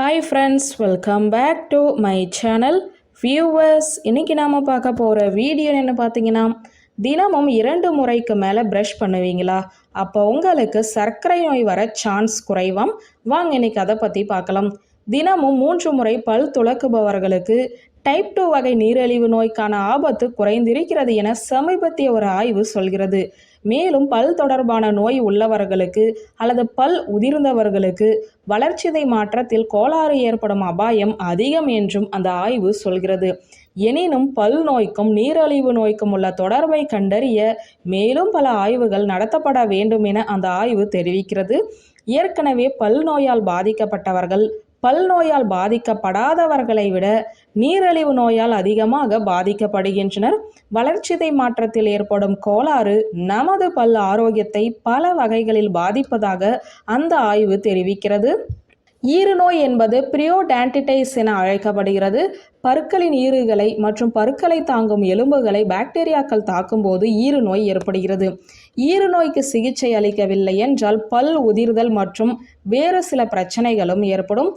Hi friends welcome back to my channel viewers இன்றைக்கி நாம் பார்க்க போகிற வீடியோ என்ன பார்த்தீங்கன்னா தினமும் இரண்டு முறைக்கு மேலே ப்ரஷ் பண்ணுவீங்களா? அப்போ உங்களுக்கு சர்க்கரை நோய் வர சான்ஸ் குறைவாம். வாங்க இன்னைக்கு அதை பற்றி பார்க்கலாம். தினமும் மூன்று முறை பல் துலக்குபவர்களுக்கு டைப் டூ வகை நீரிழிவு நோய்க்கான ஆபத்து குறைந்திருக்கிறது என சமீபத்திய ஒரு ஆய்வு சொல்கிறது. மேலும் பல் தொடர்பான நோய் உள்ளவர்களுக்கு அல்லது பல் உதிர்ந்தவர்களுக்கு வளர்ச்சிதை மாற்றத்தில் கோளாறு ஏற்படும் அபாயம் அதிகம் என்றும் அந்த ஆய்வு சொல்கிறது. எனினும் பல் நோய்க்கும் நீரழிவு நோய்க்கும் உள்ள தொடர்பை கண்டறிய மேலும் பல ஆய்வுகள் நடத்தப்பட வேண்டும் என அந்த ஆய்வு தெரிவிக்கிறது. ஏற்கனவே பல் நோயால் பாதிக்கப்பட்டவர்கள் பல் நோயால் பாதிக்கப்படாதவர்களை விட நீரிழிவு நோயால் அதிகமாக பாதிக்கப்படுகின்றனர். வளர்ச்சிதை மாற்றத்தில் ஏற்படும் கோளாறு நமது பல் ஆரோக்கியத்தை பல வகைகளில் பாதிப்பதாக அந்த ஆய்வு தெரிவிக்கிறது. ஈறுநோய் என்பது பிரியோடான்டிடைஸ் என அழைக்கப்படுகிறது. பருக்களின் ஈறுகளை மற்றும் பருக்களை தாங்கும் எலும்புகளை பாக்டீரியாக்கள் தாக்கும்போது ஈறுநோய் ஏற்படுகிறது. ஈறுநோய்க்கு சிகிச்சை அளிக்கவில்லை என்றால் பல் உதிர்தல் மற்றும் வேறு சில பிரச்சனைகளும் ஏற்படும்.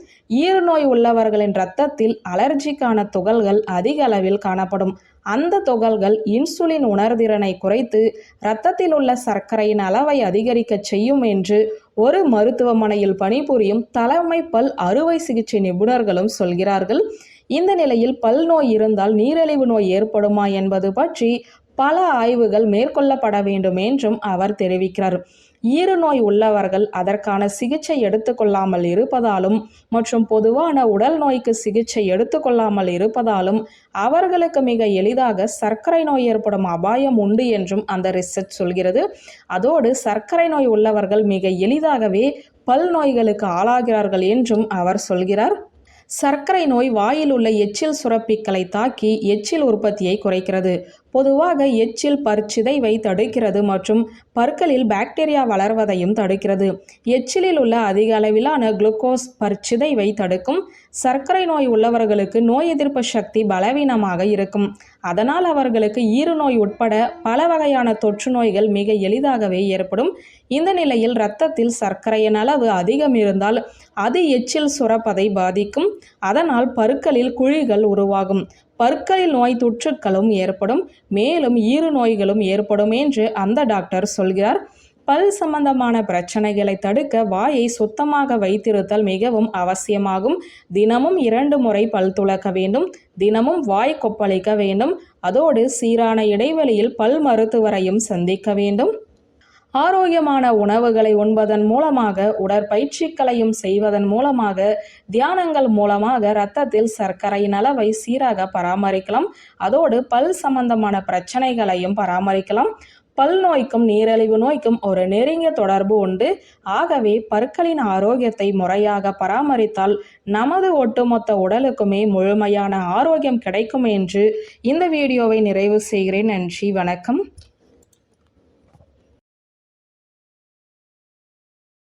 ஈறுநோய் உள்ளவர்களின் இரத்தத்தில் அலர்ஜிக்கான துகள்கள் அதிக அளவில் காணப்படும். அந்த துகள்கள் இன்சுலின் உணர்திறனை குறைத்து இரத்தத்தில் உள்ள சர்க்கரையின் அளவை அதிகரிக்க செய்யும் என்று ஒரு மருத்துவமனையில் பணிபுரியும் தலைமை பல் அறுவை சிகிச்சை நிபுணர்களும் சொல்கிறார்கள். இந்த நிலையில் பல் நோய் இருந்தால் நீரிழிவு நோய் ஏற்படுமா என்பது பற்றி பல ஆய்வுகள் மேற்கொள்ளப்பட வேண்டும் என்றும் அவர் தெரிவிக்கிறார். ஈறுநோய் உள்ளவர்கள் அதற்கான சிகிச்சை எடுத்துக்கொள்ளாமல் இருப்பதாலும் மற்றும் பொதுவான உடல் நோய்க்கு சிகிச்சை எடுத்துக்கொள்ளாமல் இருப்பதாலும் அவர்களுக்கு மிக எளிதாக சர்க்கரை நோய் ஏற்படும் அபாயம் உண்டு என்றும் அந்த ரிசர்ச் சொல்கிறது. அதோடு சர்க்கரை நோய் உள்ளவர்கள் மிக எளிதாகவே பல் நோய்களுக்கு ஆளாகிறார்கள் என்றும் அவர் சொல்கிறார். சர்க்கரை நோய் வாயில் உள்ள எச்சில் சுரப்பிக்களை தாக்கி எச்சில் உற்பத்தியை குறைக்கிறது. பொதுவாக எச்சில் பற்சிதைவை தடுக்கிறது மற்றும் பற்களில் பாக்டீரியா வளர்வதையும் தடுக்கிறது. எச்சிலில் உள்ள அதிக அளவிலான குளுக்கோஸ் பற்சிதைவை தடுக்கும் சர்க்கரை நோய் உள்ளவர்களுக்கு நோய் எதிர்ப்பு சக்தி பலவீனமாக இருக்கும். அதனால் அவர்களுக்கு ஈறுநோய் உட்பட பல வகையான தொற்று நோய்கள் மிக எளிதாகவே ஏற்படும். இந்த நிலையில் இரத்தத்தில் சர்க்கரையின் அளவு அதிகம் இருந்தால் அது எச்சில் சுரப்பதை பாதிக்கும். அதனால் பருக்களில் குழிகள் உருவாகும். பற்களில் நோய் தொற்றுக்களும் ஏற்படும் மேலும் ஈறு நோய்களும் ஏற்படும் என்று அந்த டாக்டர் சொல்கிறார். பல் சம்பந்தமான பிரச்சனைகளை தடுக்க வாயை சுத்தமாக வைத்திருத்தல் மிகவும் அவசியமாகும். தினமும் இரண்டு முறை பல் துளக்க வேண்டும் தினமும் வாய் கொப்பளிக்க வேண்டும் அதோடு சீரான இடைவெளியில் பல் மருத்துவரையும் சந்திக்க வேண்டும். ஆரோக்கியமான உணவுகளை உண்பதன் மூலமாக உடற்பயிற்சிகளையும் செய்வதன் மூலமாக தியானங்கள் மூலமாக இரத்தத்தில் சர்க்கரையின் அளவை சீராக பராமரிக்கலாம். அதோடு பல் சம்பந்தமான பிரச்சனைகளையும் பராமரிக்கலாம். பல் நோய்க்கும் நீரழிவு நோய்க்கும் ஒரு நெருங்கிய தொடர்பு உண்டு. ஆகவே பற்களின் ஆரோக்கியத்தை முறையாக பராமரித்தால் நமது ஒட்டுமொத்த உடலுக்குமே முழுமையான ஆரோக்கியம் கிடைக்கும் என்று இந்த வீடியோவை நிறைவு செய்கிறேன். நன்றி வணக்கம்.